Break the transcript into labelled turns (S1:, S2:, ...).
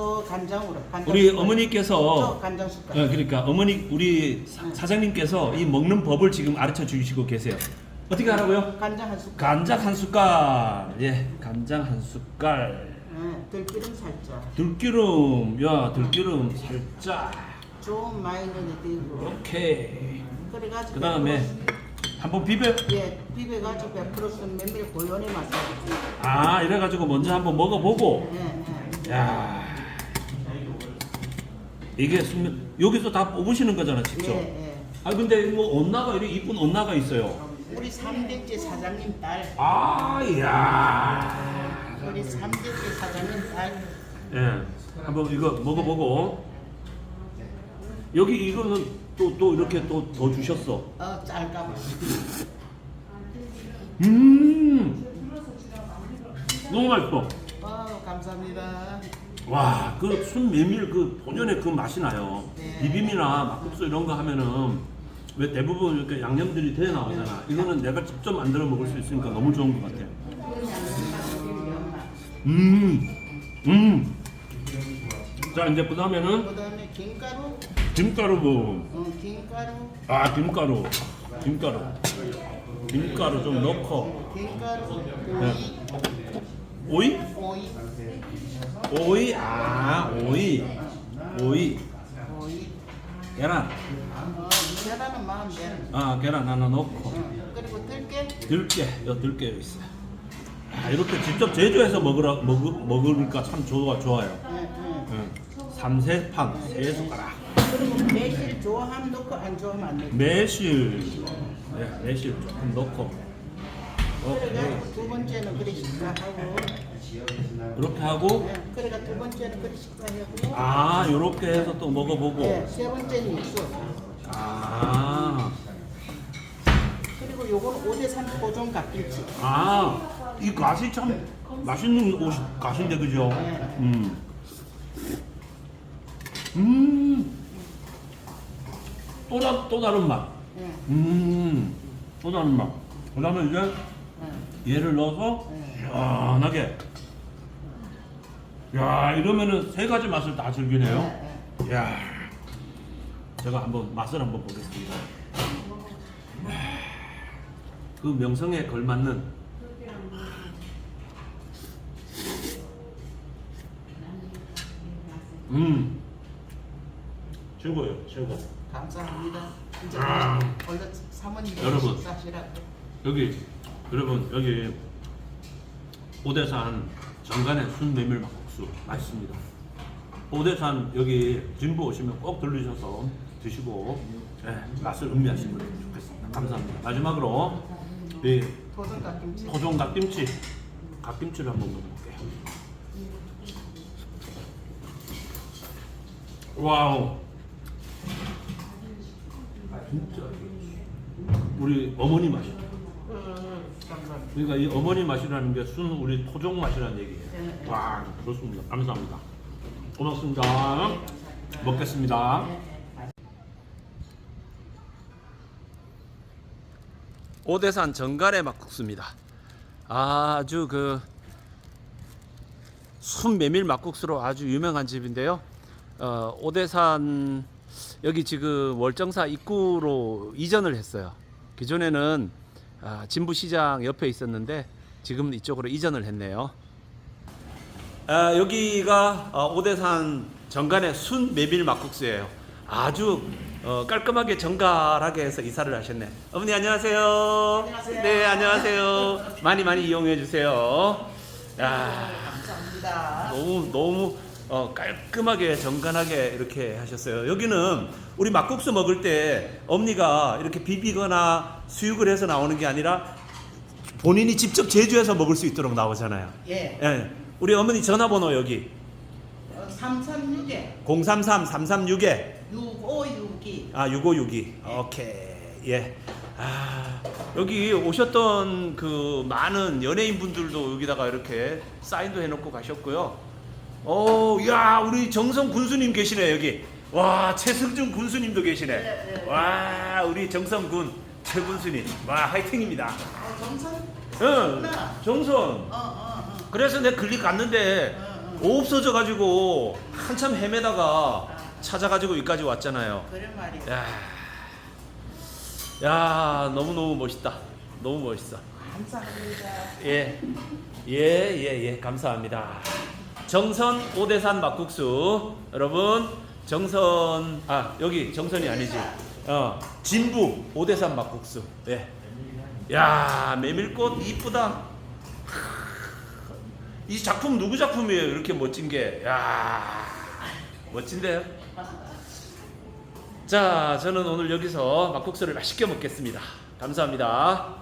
S1: 저 간장으로. 간장
S2: 우리
S1: 숟갈.
S2: 어머니께서
S1: 저 간장 숟갈.
S2: 어, 그러니까 어머니 우리 사- 사장님께서 이 먹는 법을 지금 가르쳐 주시고 계세요. 어떻게 하라고요?
S1: 간장 한 숟갈.
S2: 간장 한 숟갈. 예, 간장 한 숟갈.
S1: 네, 들기름 살짝.
S2: 들기름, 야, 들기름 살짝.
S1: 좀 많이 넣어도
S2: 오케이.
S1: 그래가지고.
S2: 그 다음에 한번 비벼.
S1: 예, 비벼가지고 100%는 메밀 고연의 맛을.
S2: 아, 이래가지고 먼저 한번 먹어보고.
S1: 예, 예.
S2: 야, 이게 순면 여기서 다 뽑으시는 거잖아, 직접.
S1: 예, 예.
S2: 아, 근데 뭐 언나가 이렇게 이쁜 언나가 있어요.
S1: 우리 3대째 사장님 딸.
S2: 아, 야.
S1: 우리 3대째 사장님 딸.
S2: 예, 한번 이거 먹어보고 여기 이거는 또 또 이렇게 또 더 주셨어.
S1: 어, 짤까봐.
S2: 음, 너무 맛있어.
S1: 어, 감사합니다.
S2: 와, 그 순 메밀 그 본연의 그 맛이 나요.
S1: 네.
S2: 비빔이나 막국수 이런 거 하면은 왜 대부분 이렇게 양념들이 돼 나오잖아. 이거는 내가 직접 만들어 먹을 수 있으니까 너무 좋은 것 같아. 음, 음. 자 이제 그 다음에는
S1: 그 다음에 김가루.
S2: 김가루 뭐.
S1: 어, 김가루.
S2: 아 김가루 김가루 김가루 좀 넣고
S1: 김가루.
S2: 네.
S1: 오이.
S2: 오이
S1: 오이.
S2: 오이 아 오이 오이
S1: 오이.
S2: 계란
S1: 어, 계란은 마음대로.
S2: 아 계란 하나 넣고
S1: 어, 그리고 들깨.
S2: 들깨 여 들깨 여기 있어 아 이렇게 직접 제조해서 먹으라 먹 먹으니까 참 좋아 좋아요. 응. 삼세판 세 숟가락
S1: 그리고 매실 좋아하면 넣고 안 좋아하면 안 넣고.
S2: 매실 네, 매실 조금 넣고 오케이
S1: 그래가지고 두 번째는 그리 식사하고.
S2: 이렇게 하고
S1: 예, 그래가 두 번째는 그리 식사하고.
S2: 아 요렇게 해서 또 먹어보고
S1: 예, 세 번째는 육수.
S2: 아,
S1: 그리고 요건 오대산 토종 갓김치.
S2: 아, 이 가시 참 맛있는 옷 가시인데 그죠?
S1: 네.
S2: 음, 음, 또, 다, 또 다른 맛.
S1: 예,
S2: 음, 또 다른 맛. 그다음에 이제
S1: 예.
S2: 얘를 넣어서
S1: 네.
S2: 시원하게. 야, 이러면은 세 가지 맛을 다 즐기네요.
S1: 예,
S2: 야, 제가 한번 맛을 한번 보겠습니다. 그 명성에 걸맞는 음 최고예요 최고
S1: 예. 감사합니다. 이제
S2: 아.
S1: 얼른 사모님
S2: 여러분.
S1: 식사하시라고.
S2: 여기 여러분 여기 오대산 정간의 순메밀 막국수 맛있습니다. 오대산 여기 진부 오시면 꼭 들르셔서 드시고 예, 맛을 음미하시면 좋겠습니다. 감사합니다. 마지막으로 이 토종 갓김치. 갓김치를 한번 먹어볼게요. 와우 진짜 우리 어머니 맛이야.
S1: 음, 감사합니다.
S2: 그러니까 이 어머니 맛이라는 게 순 우리 토종 맛이라는 얘기예요.
S1: 네.
S2: 와 좋습니다. 감사합니다. 고맙습니다. 먹겠습니다. 오대산 정갈의 막국수입니다. 아주 그 순메밀 막국수로 아주 유명한 집인데요. 어, 오대산 여기 지금 월정사 입구로 이전을 했어요. 기존에는 아, 진부시장 옆에 있었는데 지금 이쪽으로 이전을 했네요. 아, 여기가 어, 오대산 정간의 순 메밀 막국수예요. 아주 어, 깔끔하게 정갈하게 해서 이사를 하셨네. 어머니 안녕하세요.
S1: 안녕하세요.
S2: 네 안녕하세요. 많이 많이 이용해 주세요. 야
S1: 감사합니다.
S2: 너무 너무 어, 깔끔하게 정갈하게 이렇게 하셨어요. 여기는 우리 막국수 먹을 때 엄니가 이렇게 비비거나 수육을 해서 나오는 게 아니라 본인이 직접 제조해서 먹을 수 있도록 나오잖아요.
S1: 예.
S2: 예. 우리 어머니 전화번호 여기
S1: 어, 336에
S2: 033 336에
S1: 6562.
S2: 아 6562. 오케이. 예. 아, 여기 오셨던 그 많은 연예인 분들도 여기다가 이렇게 사인도 해 놓고 가셨고요. 어, 야, 우리 정성 군수님 계시네, 여기. 와, 최승준 군수님도 계시네.
S1: 네, 네.
S2: 와, 우리 정성 군 최 군수님. 와, 화이팅입니다.
S1: 어, 정선?
S2: 응,
S1: 나.
S2: 정선.
S1: 어, 어, 어.
S2: 그래서 내 클릭 갔는데
S1: 어, 어.
S2: 없어져 가지고 한참 헤매다가 찾아가지고 여기까지 왔잖아요.
S1: 그래 말이야.
S2: 야, 야 너무 너무 멋있다. 너무 멋있어.
S1: 감사합니다.
S2: 예, 예, 예, 예, 감사합니다. 정선 오대산 막국수 여러분 정선 아 여기 정선이 아니지 어 진부 오대산 막국수 예. 야 메밀꽃 이쁘다. 이 작품 누구 작품이에요? 이렇게 멋진 게. 야 멋진데요? 자, 저는 오늘 여기서 막국수를 맛있게 먹겠습니다. 감사합니다.